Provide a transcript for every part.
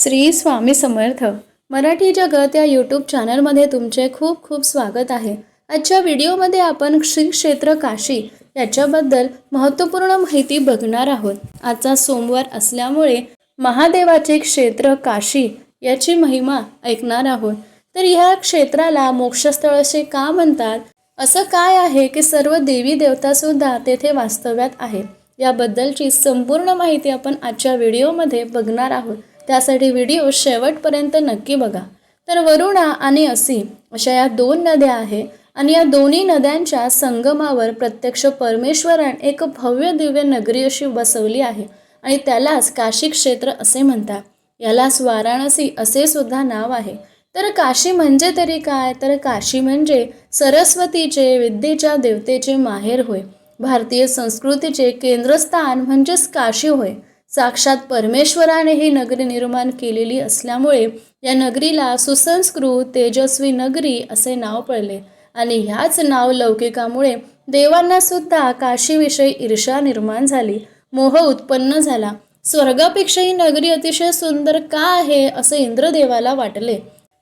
श्री स्वामी समर्थ. मराठी जगत या यूट्यूब चॅनलमध्ये तुमचे खूप खूप स्वागत आहे. आजच्या व्हिडिओमध्ये आपण श्री क्षेत्र काशी याच्याबद्दल महत्त्वपूर्ण माहिती बघणार आहोत. आजचा सोमवार असल्यामुळे महादेवाचे क्षेत्र काशी याची महिमा ऐकणार आहोत. तर ह्या क्षेत्राला मोक्षस्थळ असे का म्हणतात? असं काय आहे की सर्व देवी देवतासुद्धा तेथे वास्तव्यात आहेत? याबद्दलची संपूर्ण माहिती आपण आजच्या व्हिडिओमध्ये बघणार आहोत. त्यासाठी व्हिडिओ शेवटपर्यंत नक्की बघा. तर वरुणा आणि असी अशा या दोन नद्या आहे आणि या दोन्ही नद्यांच्या संगमावर प्रत्यक्ष परमेश्वरान एक भव्य दिव्य नगरी अशी बसवली आहे आणि त्यालाच काशी क्षेत्र असे म्हणतात. यालाच वाराणसी असे सुद्धा नाव आहे. तर काशी म्हणजे तरी काय? तर काशी म्हणजे सरस्वतीचे विद्येच्या देवतेचे माहेर होय. भारतीय संस्कृतीचे केंद्रस्थान म्हणजेच काशी होय. साक्षात परमेश्वराने ही नगरी निर्माण केलेली असल्यामुळे या नगरीला सुसंस्कृत तेजस्वी नगरी असे नाव पडले. आणि ह्याच नाव लौकिकामुळे देवांना सुद्धा काशीविषयी ईर्षा निर्माण झाली. मोह उत्पन्न झाला. स्वर्गापेक्षा ही नगरी अतिशय सुंदर का आहे असे इंद्रदेवाला वाटले.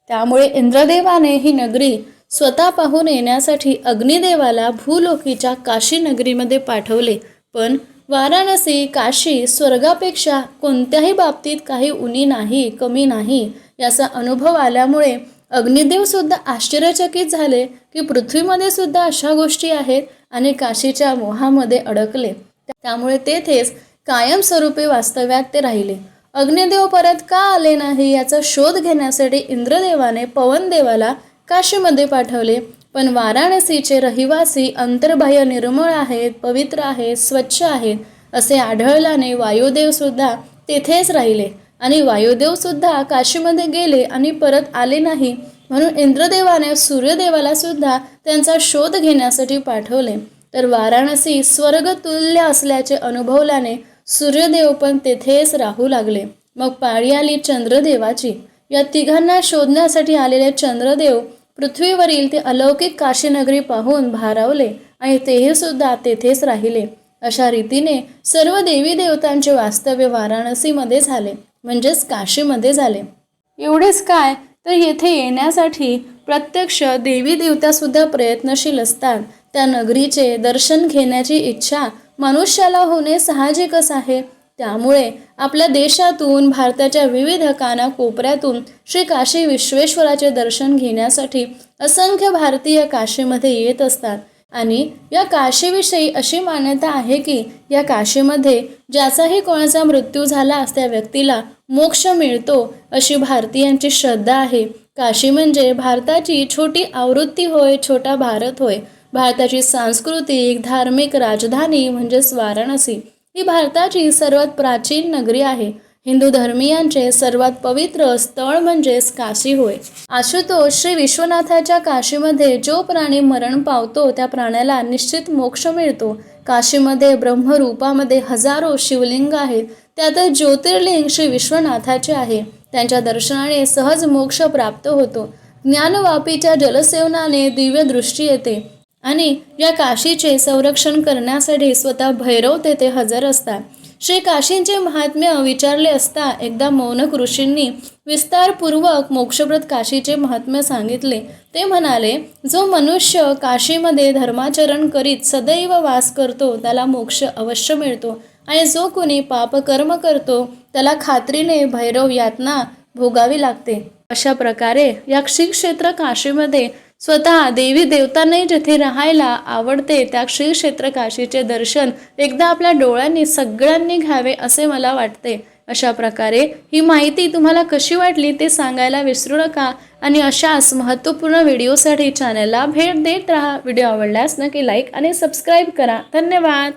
त्यामुळे इंद्रदेवाने ही नगरी स्वतः पाहून येण्यासाठी अग्निदेवाला भूलोकीच्या काशी नगरीमध्ये पाठवले. पण वाराणसी काशी स्वर्गापेक्षा कोणत्याही बाबतीत काही उणी नाही कमी नाही याचा अनुभव आल्यामुळे अग्निदेव सुद्धा आश्चर्यचकित झाले की पृथ्वीमध्ये सुद्धा अशा गोष्टी आहेत आणि काशीच्या मोहामध्ये अडकले. त्यामुळे तेथेच कायमस्वरूपी वास्तव्यात ते राहिले. अग्निदेव परत का आले नाही याचा शोध घेण्यासाठी इंद्रदेवाने पवनदेवाला काशीमध्ये पाठवले. पण वाराणसीचे रहिवासी अंतर्बाह्य निर्मळ आहेत पवित्र आहेत स्वच्छ आहेत असे आढळल्याने वायुदेवसुद्धा तेथेच राहिले. आणि वायुदेवसुद्धा काशीमध्ये गेले आणि परत आले नाही म्हणून इंद्रदेवाने सूर्यदेवाला सुद्धा त्यांचा शोध घेण्यासाठी पाठवले. तर वाराणसी स्वर्गतुल्य असल्याचे अनुभवल्याने सूर्यदेव पण तेथेच राहू लागले. मग पाळी आली चंद्रदेवाची. या तिघांना शोधण्यासाठी आलेले चंद्रदेव पृथ्वीवरील ते अलौकिक काशीनगरी पाहून भारावले आणि तेही सुद्धा तेथेच राहिले. अशा रीतीने सर्व देवी देवतांचे वास्तव्य वाराणसीमध्ये झाले म्हणजेच काशीमध्ये झाले. एवढेच काय? तर येथे येण्यासाठी प्रत्यक्ष देवी देवतासुद्धा प्रयत्नशील असतात. त्या नगरीचे दर्शन घेण्याची इच्छा मनुष्याला होणे साहजिकच आहे. त्यामुळे आपल्या देशातून भारताच्या विविध कानाकोपऱ्यातून श्री काशी विश्वेश्वराचे दर्शन घेण्यासाठी असंख्य भारतीय काशीमध्ये येत असतात. आणि या काशीविषयी अशी मान्यता आहे की या काशीमध्ये ज्याचाही कोणाचा मृत्यू झाला त्या व्यक्तीला मोक्ष मिळतो अशी भारतीयांची श्रद्धा आहे. काशी म्हणजे भारताची छोटी आवृत्ती होय छोटा भारत होय. भारताची सांस्कृतिक धार्मिक राजधानी म्हणजेच वाराणसी. ही भारताची सर्वात प्राचीन नगरी आहे. हिंदू धर्मीयांचे सर्वात पवित्र स्थळ म्हणजेच काशी होय. आशुतोष श्री विश्वनाथाच्या काशीमध्ये जो प्राणी मरण पावतो त्या प्राण्याला निश्चित मोक्ष मिळतो. काशीमध्ये ब्रह्मरूपामध्ये हजारो शिवलिंग आहेत. त्यात ज्योतिर्लिंग श्री विश्वनाथाचे आहे. त्यांच्या दर्शनाने सहज मोक्ष प्राप्त होतो. ज्ञानवापीच्या जलसेवनाने दिव्य दृष्टी येते. आणि या काशीचे संरक्षण करण्यासाठी स्वतः भैरव तेथे हजर असतात. श्री काशींचे महात्म्य विचारले असता एकदा मौनक ऋषींनी विस्तारपूर्वक मोक्षव्रत काशीचे महात्म्य सांगितले. ते म्हणाले जो मनुष्य काशीमध्ये धर्माचरण करीत सदैव वास करतो त्याला मोक्ष अवश्य मिळतो. आणि जो कोणी पापकर्म करतो त्याला खात्रीने भैरव यातना भोगावी लागते. अशा प्रकारे या श्री क्षेत्र काशीमध्ये स्वतः देवी देवतांनाही जिथे राहायला आवडते त्या श्रीक्षेत्र काशीचे दर्शन एकदा आपल्या डोळ्यांनी सगळ्यांनी घ्यावे असे मला वाटते. अशा प्रकारे ही माहिती तुम्हाला कशी वाटली ते सांगायला विसरू नका आणि अशाच महत्त्वपूर्ण व्हिडिओसाठी चॅनलला भेट देत राहा. व्हिडिओ आवडल्यास नक्की लाईक आणि सबस्क्राईब करा. धन्यवाद!